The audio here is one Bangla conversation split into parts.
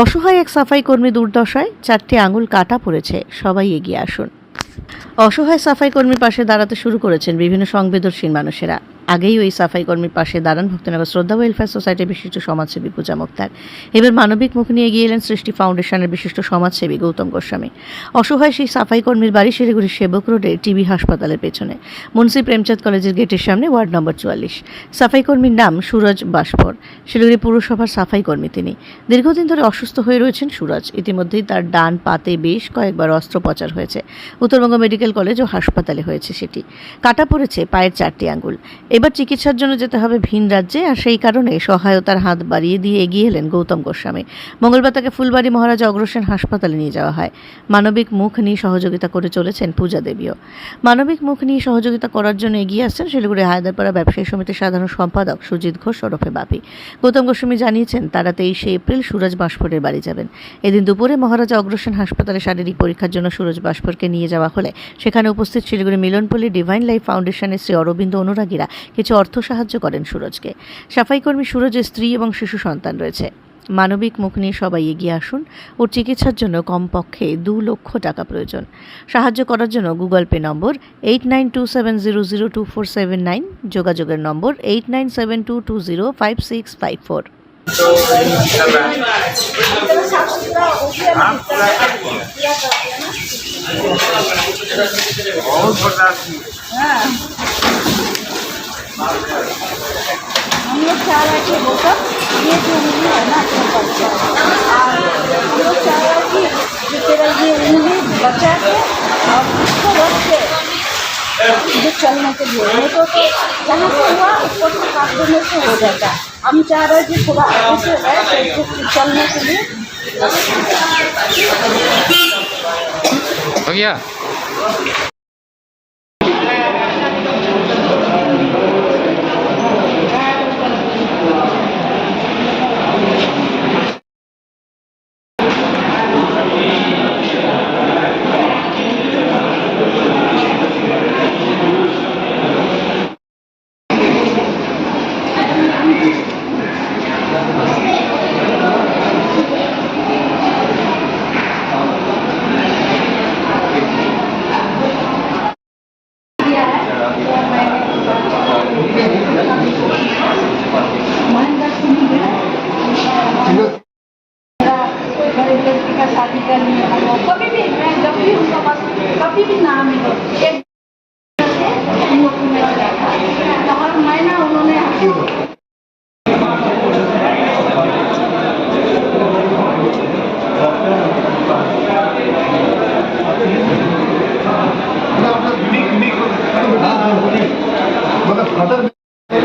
অসহায় এক সাফাই কর্মী দুর্দশায় চারটি আঙুল কাটা পড়েছে। সবাই এগিয়ে আসুন। অসহায় সাফাই কর্মীর পাশে দাঁড়াতে শুরু করেছেন বিভিন্ন সংবেদনশীল মানুষেরা। আগেই ওই সাফাই কর্মীর পাশে দাঁড়ান ভক্তিনগর শ্রদ্ধা ওয়েলফেয়ার সোসাইটির বিশিষ্ট সমাজসেবী পূজা মুক্তার। এবার মানবিক মুখ নিয়ে এগিয়ে এলেন সৃষ্টি ফাউন্ডেশনের বিশিষ্ট সমাজসেবী গৌতম গোস্বামী। অসহায় সেই সাফাই কর্মীর বাড়ি শিলিগুড়ি সেবক রোডে টিবি হাসপাতালের পেছনে। মুন্সি প্রেমচাঁদ কলেজের গেটের সামনে ওয়ার্ড নম্বর চুয়াল্লিশ। সাফাই কর্মীর নাম সুরজ বাসপর। শিলিগুড়ি পুরসভার সাফাই কর্মী তিনি। দীর্ঘদিন ধরে অসুস্থ হয়ে রয়েছেন সুরজ। ইতিমধ্যেই তার ডান পাতে বেশ কয়েকবার অস্ত্রোপচার হয়েছে। উত্তরবঙ্গ মেডিকেল কলেজ ও হাসপাতালে হয়েছে সেটি। কাটা পড়েছে পায়ের চারটি আঙ্গুল। এবার চিকিৎসার জন্য যেতে হবে ভিন রাজ্যে, আর সেই কারণে সহায়তার হাত বাড়িয়ে দিয়ে এগিয়ে এলেন গৌতম গোস্বামী। মঙ্গলবার তাকে ফুলবাড়ি মহারাজা অগ্রসেন হাসপাতালে নিয়ে যাওয়া হয়। মানবিক মুখ নিয়ে সহযোগিতা করে চলেছেন পূজা দেবীও। মানবিক মুখ নিয়ে সহযোগিতা করার জন্য এগিয়ে আসছেন শিলিগুড়ি হায়দারপাড়া ব্যবসায়ী সমিতির সাধারণ সম্পাদক সুজিত ঘোষ ওরফে বাপি। গৌতম গোস্বামী জানিয়েছেন, তারা তেইশে এপ্রিল সুরজ বাসপুরের বাড়ি যাবেন। এদিন দুপুরে মহারাজা অগ্রসেন হাসপাতালে শারীরিক পরীক্ষার জন্য সুরজ বাসপুরকে নিয়ে যাওয়া হলে, সেখানে উপস্থিত শিলিগুড়ি মিলনপল্লী ডিভাইন লাইফ ফাউন্ডেশনের শ্রী অরবিন্দ অনুরাগীরা কিছু অর্থ সাহায্য করেন সুরজকে। সাফাই কর্মী সুরজের স্ত্রী এবং শিশু সন্তান রয়েছে। মানবিক মুখ নিয়ে সবাই এগিয়ে আসুন ওর চিকিৎসার জন্য কমপক্ষে দু লক্ষ টাকা প্রয়োজন। সাহায্য করার জন্য Google Pay number eight nine two seven zero zero two four seven nine যোগাযোগের number eight nine seven two two zero five six five four हम लोग चाह रहे थे, वो सब। ये जो उंगली है ना, अपने बच्चा हम लोग चाह रहे थे, जो तेरा ये उंगली बचा के और उसको रख के जो चलने के लिए नहीं तो तो जहाँ से हुआ उसको से काट देने से हो जाता हम चाह रहे थे, थोड़ा आगे से है तो चलने के लिए। हो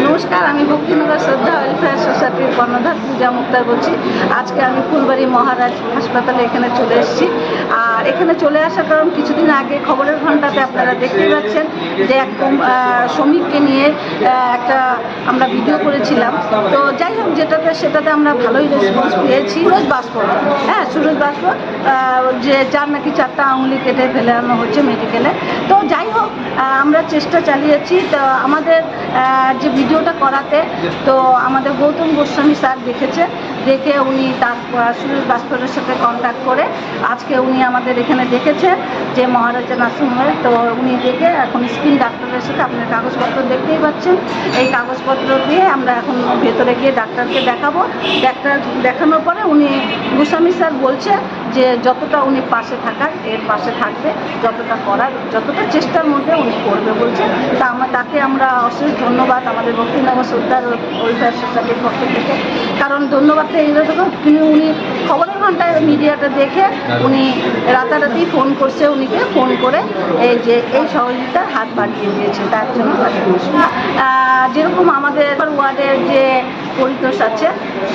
নমস্কার, আমি ভক্তিনগর শ্রদ্ধা ওয়েলফেয়ার সোসাইটির কর্ণধার পূজা মুক্তার বলছি। আজকে আমি ফুলবাড়ি মহারাজ হাসপাতালে এখানে চলে এসেছি। এখানে চলে আসার কারণ কিছুদিন আগে খবরের ঘন্টাতে আপনারা দেখতে পাচ্ছেন যে এক শ্রমিককে নিয়ে একটা আমরা ভিডিও করেছিলাম। তো যাই হোক, যেটাতে সেটাতে আমরা ভালোই রেসপন্স পেয়েছি। সুরজ বাস্পর হ্যাঁ সুরজ বাস্পর যে যার নাকি চারটা আঙুলি কেটে ফেলে আনা হচ্ছে মেডিকেলে তো যাই হোক আমরা চেষ্টা চালিয়েছি। তো আমাদের যে ভিডিওটা করাতে তো আমাদের গৌতম গোস্বামী স্যার দেখেছে দেখে উনি আহ, সুরেশ ভাস্করের সাথে কন্ট্যাক্ট করে আজকে উনি আমাদের এখানে দেখেছে যে মহারাজা নার্সিংহোমে তো উনি দেখে এখন স্কিন ডাক্তারের সাথে আপনার কাগজপত্র দেখতেই পাচ্ছেন। এই কাগজপত্র দিয়ে আমরা এখন ভেতরে গিয়ে ডাক্তারকে দেখাবো। ডাক্তার দেখানোর পরে উনি গোস্বামী স্যার বলছে যে যতটা উনি পাশে থাকার, এর পাশে থাকবে, যতটা করার, যতটা চেষ্টার মধ্যে উনি করবে বলছে। তা আমরা তাকে আমরা অশেষ ধন্যবাদ আমাদের ভক্তিনগর শ্রদ্ধার ওয়েলফেয়ার সোসাইটির পক্ষ থেকে। কারণ ধন্যবাদটা এইরকম তিনি উনি খবরের ঘন্টায় মিডিয়াটা দেখে উনি রাতারাতি ফোন করছে উনিকে, ফোন করে এই যে এই সহযোগিতার হাত বাড়িয়ে দিয়েছে, তার জন্য তাকে যেরকম আমাদের ওয়ার্ডের যে পরিতোষ আছে,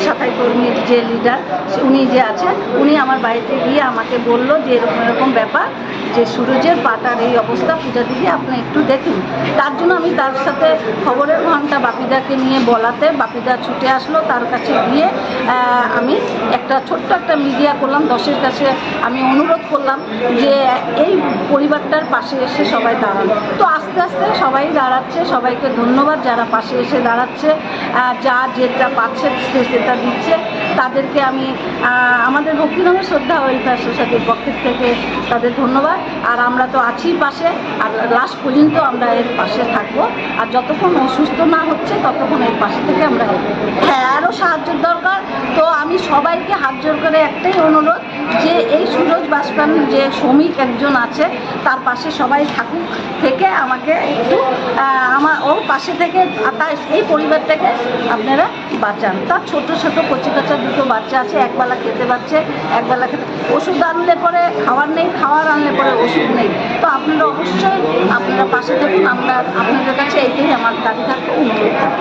সাফাই কর্মীর যে লিডার উনি যে আছে, উনি আমার বাড়িতে গিয়ে আমাকে বলল যে এরকম এরকম ব্যাপার, যে সুরজের পাতার এই অবস্থা, পূজা দিদি, আপনি একটু দেখুন। তার জন্য আমি তার সাথে খবরের ঘণ্টা বাপিদাকে নিয়ে বলাতে, বাপিদা ছুটে আসলো, তার কাছে গিয়ে আমি একটা ছোট্ট একটা মিডিয়া করলাম, দশের কাছে আমি অনুরোধ করলাম যে এই পরিবারটার পাশে এসে সবাই দাঁড়ানো। তো আস্তে আস্তে সবাই দাঁড়াচ্ছে, সবাইকে ধন্যবাদ, যারা পাশে এসে দাঁড়াচ্ছে যা যা যেটা পাচ্ছে সেটা দিচ্ছে তাদেরকে আমি আমাদের ভক্তিনামের শ্রদ্ধা ওয়েলফেয়ার সোসাইটির পক্ষের থেকে তাদের ধন্যবাদ। আর আমরা তো আছি পাশে, আর লাস্ট পর্যন্ত আমরা এর পাশে থাকব। আর যতক্ষণ অসুস্থ না হচ্ছে, ততক্ষণ এর পাশে থেকে আমরা। হ্যাঁ আরও সাহায্যের দরকার। তো আমি সবাইকে হাত জোর করে একটাই অনুরোধ, যে এই সুরজ বাসপান যে শ্রমিক একজন আছে, তার পাশে সবাই থাকুক, থেকে আমাকে একটু আমার ওর পাশে থেকে তার এই পরিবারটাকে আপনারা বাঁচান। তার ছোট ছোট কচি কাচা দুটো বাচ্চা আছে, একবেলা খেতে পারছে, একবেলা খেতে ওষুধ আনলে পরে খাওয়ার নেই, খাওয়ার আনলে পরে ওষুধ নেই। তো আপনারা অবশ্যই আপনারা পাশে দেখুন আমরা আপনাদের কাছে এইটাই আমার দাবি থাকবে, অনুরোধ থাকব।